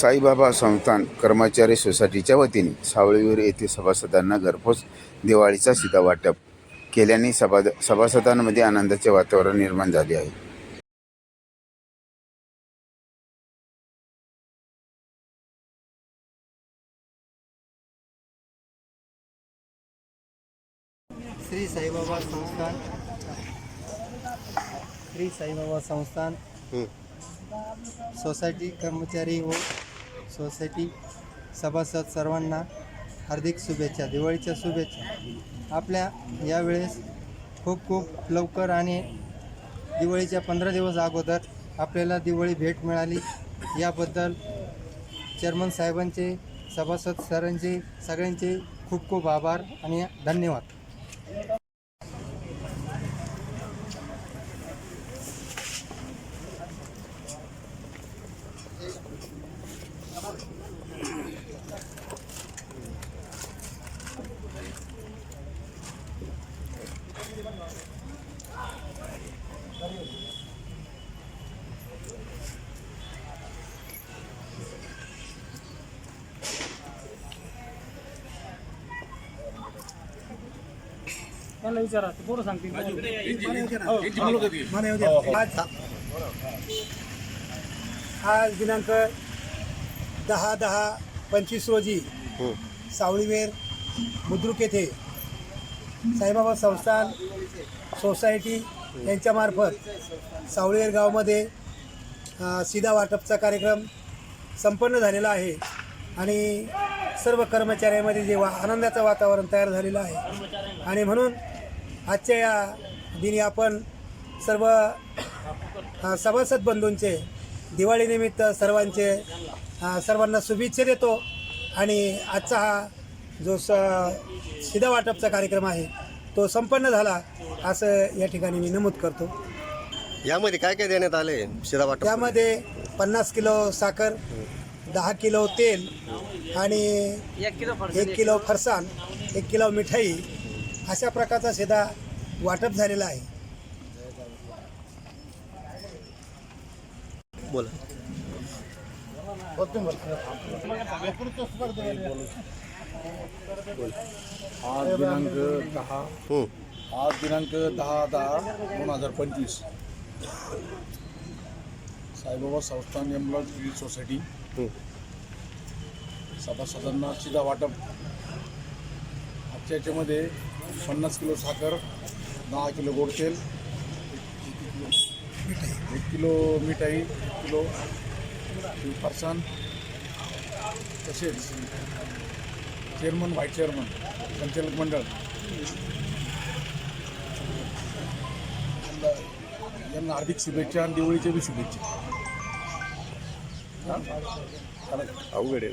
साईबाबा संस्थान कर्मचारी सोसायटीच्या वतीने सावळीवर येथील सभासदांना घरपोच दिवाळीचा सीधा वाटप केल्याने सभा सभासदांमध्ये आनंदाचे वातावरण निर्माण झाले आहे. श्री साईबाबा संस्थान. श्री साईबाबा संस्थान. सोसायटी कर्मचारी व सोसायटी सभासद सर्वांना हार्दिक शुभेच्छा दिवाळीच्या शुभेच्छा. आपल्या यावेळेस खूप खूप लवकर आणि दिवाळीच्या पंधरा दिवस अगोदर आपल्याला दिवाळी भेट मिळाली. याबद्दल चेअरमन साहेबांचे सभासद सरांचे सगळ्यांचे खूप खूप आभार आणि धन्यवाद. त्यांना विचारा ते पोरं सांगतील. आज आज दिनांक दहा दहा पंचवीस रोजी सावळीवेर बुद्रुक येथे साईबाबा संस्थान सोसायटी यांच्यामार्फत सावळीवेर गावामध्ये अ, सीधा वाटपचा कार्यक्रम संपन्न झालेला आहे आणि सर्व कर्मचाऱ्यामध्ये जे वा आनंदाचं वातावरण तयार झालेलं आहे. आणि म्हणून आजच्या या दिनी आपण सर्व सभासद बंधूंचे दिवाळीनिमित्त सर्वांचे सर्वांना शुभेच्छा देतो. आणि आजचा हा जो स शिदा वाटपचा कार्यक्रम आहे तो संपन्न झाला असं या ठिकाणी मी नमूद करतो. यामध्ये काय काय देण्यात आले शिरा वाटप? त्यामध्ये पन्नास किलो साखर दहा किलो तेल आणि एक किलो फरसाण एक किलो मिठाई अशा प्रकारचा शिदा वाटप झालेला आहे बोला आज दिनांक दहा हं. आज दिनांक दहा दहा दोन हजार पंचवीस साईबाबा संस्थान एम्प्लॉय क्रेडिट सोसायटी हं. सभासदांना शिधा वाटप आजच्या याच्यामध्ये पन्नास किलो साखर दहा किलो गोड तेल एक किलो मिठाई एक किलो फरसाण तसेच चेअरमन व्हाईस चेअरमन संचालक मंडळ. यांना हार्दिक शुभेच्छा आणि दिवाळीच्या बी शुभेच्छा. अवघड आहे.